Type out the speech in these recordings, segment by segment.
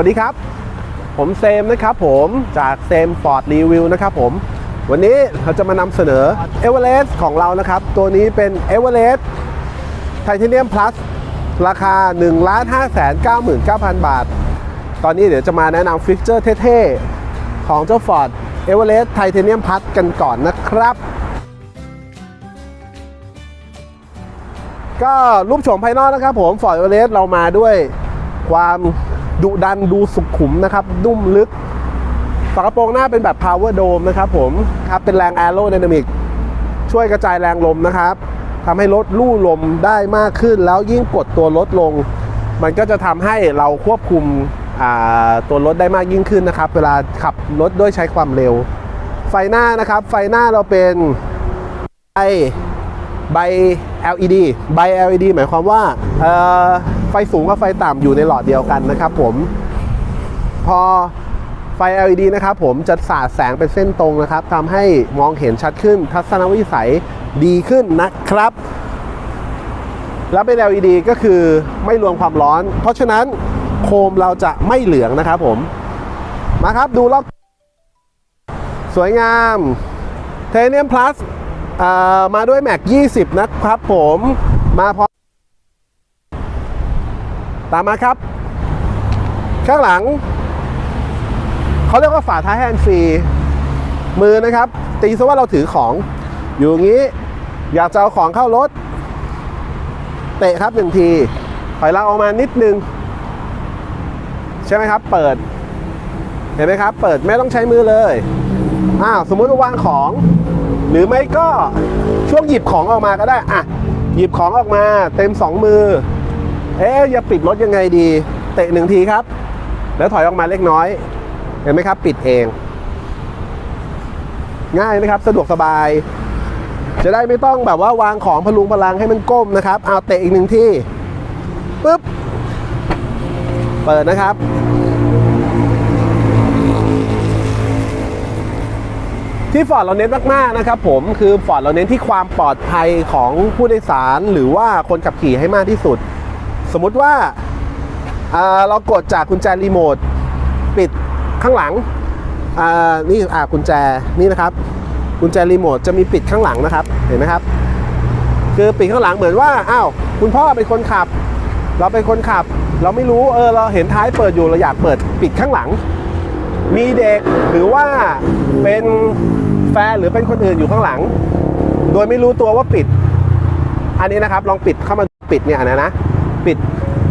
วัสดีครับ ผมเซมนะครับผมจากเซมฟอร์ดรีวิวนะครับผม วันนี้เราจะมานำเสนอเอเวอเรสต์ของเรานะครับ ตัวนี้เป็นเอเวอเรสต์ไทเทเนียมพลัสราคา 1 5 9 9 0 0 0 บาท ตอนนี้เดี๋ยวจะมาแนะนำฟิกเจอร์เท่ๆ ของเจ้า Ford e v e r e s t Titanium Plus กันก่อนนะครับก็รูปโฉมภายนอกนะครับผม Ford e v e r e s t เรามาด้วยความ ดุดันดูสุขุมนะครับนุ่มลึกฝากระโปรงหน้าเป็นแบบ Power Dome นะครับผมครับเป็นแรง Aerodynamic ช่วยกระจายแรงลมนะครับทำให้รถลู่ลมได้มากขึ้น แล้วยิ่งกดตัวรถลง มันก็จะทำให้เราควบคุมตัวรถได้มากยิ่งขึ้นนะครับ เวลาขับรถด้วยใช้ความเร็ว ไฟหน้านะครับ ไฟหน้าเราเป็นใบใบ LED ใบ LED หมายความว่า ไฟสูงกับไฟต่ำอยู่ในหลอดเดียวกันนะครับผม พอไฟ LED นะครับผมจะสาดแสงเป็นเส้นตรงนะครับทำให้มองเห็นชัดขึ้นทัศนวิสัยดีขึ้นนะครับ แล้วเป็น LED ก็คือไม่รวมความร้อน เพราะฉะนั้นโคมเราจะไม่เหลืองนะครับผม มาครับดูรอบสวยงามเทเนียมพลัสมาด้วยแม็ก 20 นะครับผม มาพร้อม ตามมาครับ ข้างหลัง เขาเรียกว่าฝาท้ายแฮนด์ฟรีมือนะครับ ตีซะว่าเราถือของ อยู่อย่างนี้ อยากจะเอาของเข้ารถ เตะครับหนึ่งทีถอยหลังออกมานิดนึง ใช่ไหมครับ เปิด เห็นไหมครับ เปิดไม่ต้องใช้มือเลยอ้าวสมมุติว่าวางของ หรือไม่ก็ช่วงหยิบของออกมาก็ได้อะหยิบของออกมาเต็มสองมือ เอ๊ะจะปิดรถยังไงดี เตะหนึ่งทีครับ แล้วถอยออกมาเล็กน้อย เห็นไหมครับ ปิดเอง ง่ายนะครับ สะดวกสบาย จะได้ไม่ต้องแบบว่าวางของพลุงพลังให้มันก้มนะครับเอาเตะอีกหนึ่งที่ปุ๊บ เปิดนะครับที่ฟอร์ดเราเน้นมากๆนะครับผมคือฟอร์ดเราเน้นที่ความปลอดภัยของผู้โดยสาร หรือว่าคนขับขี่ให้มากที่สุด สมมุติว่าเรากดจากกุญแจรีโมทปิดข้างหลังนี่อ่ากุญแจนี่นะครับ กุญแจรีโมทจะมีปิดข้างหลังนะครับเห็นไหมครับ คือปิดข้างหลังเหมือนว่าอ้าวคุณพ่อเป็นคนขับ เราเป็นคนขับ เราไม่รู้เออเราเห็นท้ายเปิดอยู่เราอยากเปิดปิดข้างหลัง มีเด็กหรือว่าเป็นแฟนหรือเป็นคนอื่นอยู่ข้างหลัง โดยไม่รู้ตัวว่าปิด อันนี้นะครับลองปิดเข้ามาปิดเนี่ยนะนะ ปิด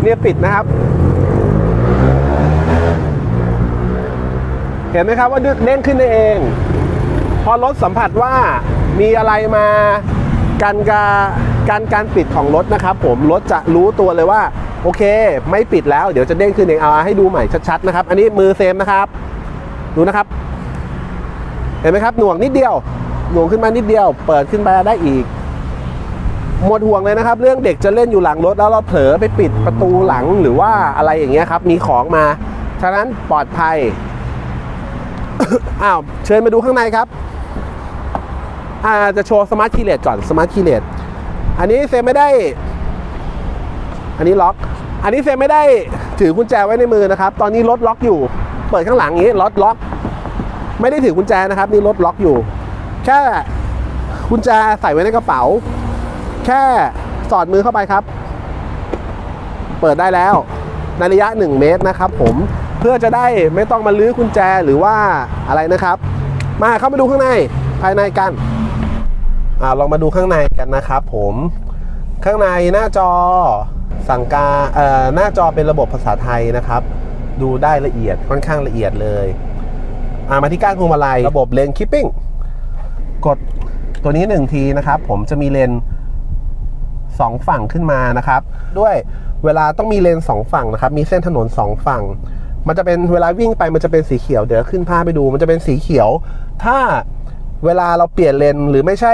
เนี่ยปิดนะครับ เห็นไหมครับว่าเด้งขึ้นได้เอง พอรถสัมผัสว่ามีอะไรมากันกาการการปิดของรถนะครับ ผมรถจะรู้ตัวเลยว่า โอเค ไม่ปิดแล้วเดี๋ยวจะเด้งขึ้นเองเอาให้ดูใหม่ชัดๆนะครับ อันนี้มือเซมนะครับ ดูนะครับ เห็นไหมครับหน่วงนิดเดียวหน่วงขึ้นมานิดเดียว เปิดขึ้นไปได้อีก หมดห่วงเลยนะครับ เรื่องเด็กจะเล่นอยู่หลังรถแล้วเราเผลอไปปิดประตูหลังหรือว่าอะไรอย่างเงี้ยครับ มีของมา ฉะนั้นปลอดภัยอ้าวเชิญมาดูข้างในครับอ่าจะโชว์สมาร์ทคีย์เลสก่อนสมาร์ทคีย์เลสอันนี้เซมไม่ได้ อันนี้ล็อก อันนี้เซมไม่ได้ถือกุญแจไว้ในมือนะครับ ตอนนี้รถล็อกอยู่ เปิดข้างหลังนี้รถล็อก ไม่ได้ถือกุญแจนะครับ นี่รถล็อกอยู่ แค่กุญแจใส่ไว้ในกระเป๋า แค่สอดมือเข้าไปครับ เปิดได้แล้ว ในระยะ 1 เมตรนะครับผมเพื่อจะได้ไม่ต้องมาลื้อกุญแจหรือว่าอะไรนะครับ มาเข้ามาดูข้างในภายในกันอ่าลองมาดูข้างในกันนะครับผมข้างในหน้าจอสั่งการเอ่อหน้าจอเป็นระบบภาษาไทยนะครับ ดูได้ละเอียดค่อนข้างละเอียดเลยอ่ามาที่ก้านพวงมาลัยระบบเลนคิปปิ้งกดตัวนี้หนึ่งทีนะครับ ผมจะมีเลน สองฝั่งขึ้นมานะครับ ด้วยเวลาต้องมีเลนสองฝั่งนะครับ มีเส้นถนนสองฝั่ง มันจะเป็นเวลาวิ่งไปมันจะเป็นสีเขียว เดี๋ยวขึ้นภาพไปดู มันจะเป็นสีเขียว ถ้าเวลาเราเปลี่ยนเลนหรือไม่ใช่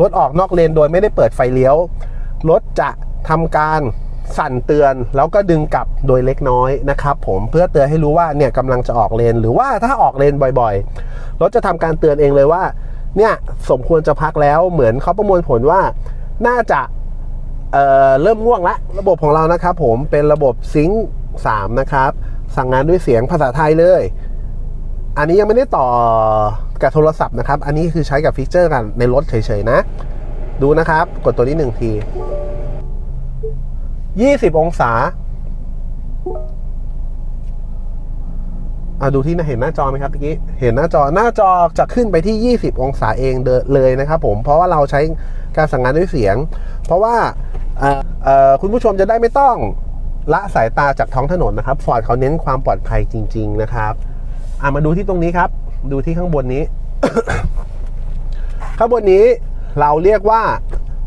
รถออกนอกเลนโดยไม่ได้เปิดไฟเลี้ยว รถจะทำการสั่นเตือนแล้วก็ดึงกลับโดยเล็กน้อยนะครับ ผมเพื่อเตือนให้รู้ว่าเนี่ยกำลังจะออกเลน หรือว่าถ้าออกเลนบ่อยๆ รถจะทำการเตือนเองเลยว่า เนี่ยสมควรจะพักแล้วเหมือนเขาประมวลผลว่า น่าจะ เอ่อเริ่มง่วงละ ระบบของเรานะครับผมเป็นระบบซิงค์3นะครับ สั่งงานด้วยเสียงภาษาไทยเลย อันนี้ยังไม่ได้ต่อกับโทรศัพท์นะครับ อันนี้คือใช้กับฟีเจอร์กันในรถเฉยๆนะ ดูนะครับ กดตัวนี้หนึ่งที 20 องศา อะดูที่เห็นหน้าจอไหมครับเมื่อกี้เห็นหน้าจอหน้าจอจะขึ้นไปที่ 20 องศาเองเดเลยนะครับผมเพราะว่าเราใช้การสั่งงานด้วยเสียง เพราะว่าอ่อเอ่อคุณผู้ชมจะได้ไม่ต้องละสายตาจากท้องถนนนะครับฟอร์ดเขาเน้นความปลอดภัยจริง ๆนะครับอะมาดูที่ตรงนี้ครับ ดูที่ข้างบนนี้ ข้างบนนี้เราเรียกว่า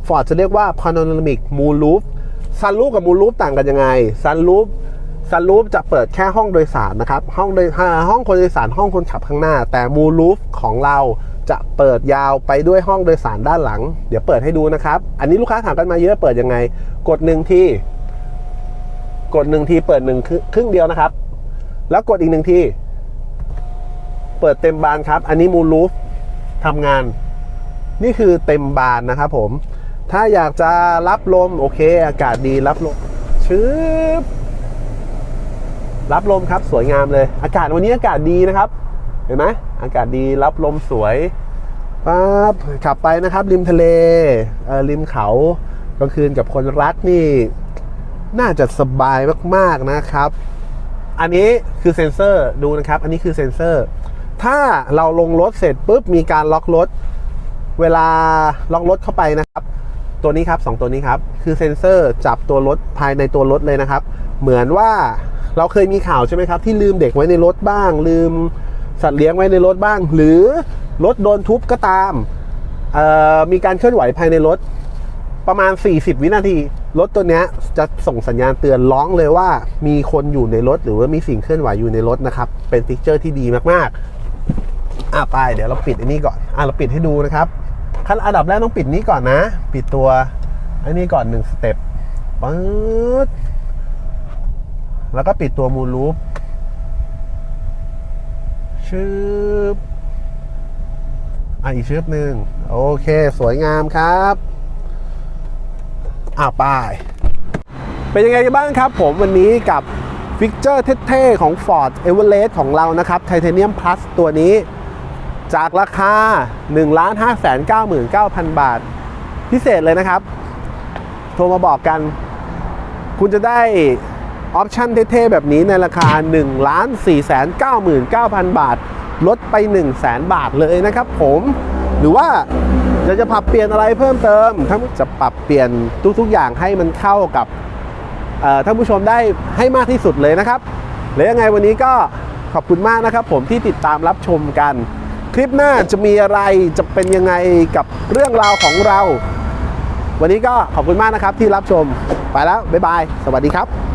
Ford จะเรียกว่า Panoramic Moonroof Sunroof กับ Moonroof ต่างกันยังไงซันรูฟ Sunroof Sunroof จะเปิดแค่ห้องโดยสารนะครับห้องโดยห้องคนโดยสารห้องคนขับข้างหน้า แต่ Moonroof ของเราจะเปิดยาวไปด้วยห้องโดยสารด้านหลัง เดี๋ยวเปิดให้ดูนะครับ อันนี้ลูกค้าถามกันมาเยอะเปิดยังไง กดหนึ่งทีกดหนึ่งทีเปิดหนึ่งครึ่งครึ่งเดียวนะครับ แล้วกดอีกหนึ่งทีเปิดเต็มบานครับ อันนี้มูลูฟทำงาน นี่คือเต็มบานนะครับผม ถ้าอยากจะรับลมโอเค อากาศดีรับลมชืบ รับลมครับสวยงามเลย อากาศวันนี้อากาศดีนะครับ เห็นไหมอากาศดีรับลมสวยปั๊บขับไปนะครับ ริมทะเลเออริมเขากลางคืนกับคนรักนี่ น่าจะสบายมากๆนะครับ อันนี้คือเซ็นเซอร์ดูนะครับ อันนี้คือเซ็นเซอร์ ถ้าเราลงรถเสร็จปุ๊บมีการล็อกรถ เวลาล็อกรถเข้าไปนะครับ ตัวนี้ครับสองตัวนี้ครับ คือเซ็นเซอร์จับตัวรถภายในตัวรถเลยนะครับ เหมือนว่าเราเคยมีข่าวใช่ไหมครับ ที่ลืมเด็กไว้ในรถบ้าง ลืมสัตว์เลี้ยงไว้ในรถบ้าง หรือรถโดนทุบก็ตามมีการเคลื่อนไหวภายในรถ ประมาณ 40 วินาที รถตัวนี้จะส่งสัญญาณเตือนร้องเลยว่า มีคนอยู่ในรถ หรือว่ามีสิ่งเคลื่อนไหวอยู่ในรถนะครับ เป็นฟิกเจอร์ที่ดีมากๆอะไปเดี๋ยวเราปิดอันนี้ก่อนอะเราปิดให้ดูนะครับ ขั้นอันดับแรกต้องปิดนี้ก่อนนะ ปิดตัวอันนี้ก่อนหนึ่งสเต็ปปึ๊ดแล้วก็ปิดตัวมูลลูปชืบอะอีกชืบหนึ่งโอเค สวยงามครับอ่าไปเป็นยังไงบ้างครับผมวันนี้กับฟิกเจอร์เท่ๆของ Ford e v e r e s t ของเรานะครับ Titanium Plus ตัวนี้ จากราคา 1 5 9 9 0 0 0 บาท พิเศษเลยนะครับ โทรมาบอกกัน คุณจะได้ออปชั่นเท่ๆ แบบนี้ในราคา 1 4 9 9 9 0 0 บาท ลดไป 1 0 0 0 0 0 บาทเลยนะครับผม หรือว่าอยากจะปรับเปลี่ยนอะไรเพิ่มเติมถ้าจะปรับเปลี่ยนทุกๆ อย่างให้มันเข้ากับท่านผู้ชมได้ให้มากที่สุดเลยนะครับ และยังไงวันนี้ก็ขอบคุณมากนะครับผมที่ติดตามรับชมกัน คลิปหน้าจะมีอะไรจะเป็นยังไงกับเรื่องราวของเรา วันนี้ก็ขอบคุณมากนะครับที่รับชมไปแล้วบ๊ายบาย สวัสดีครับ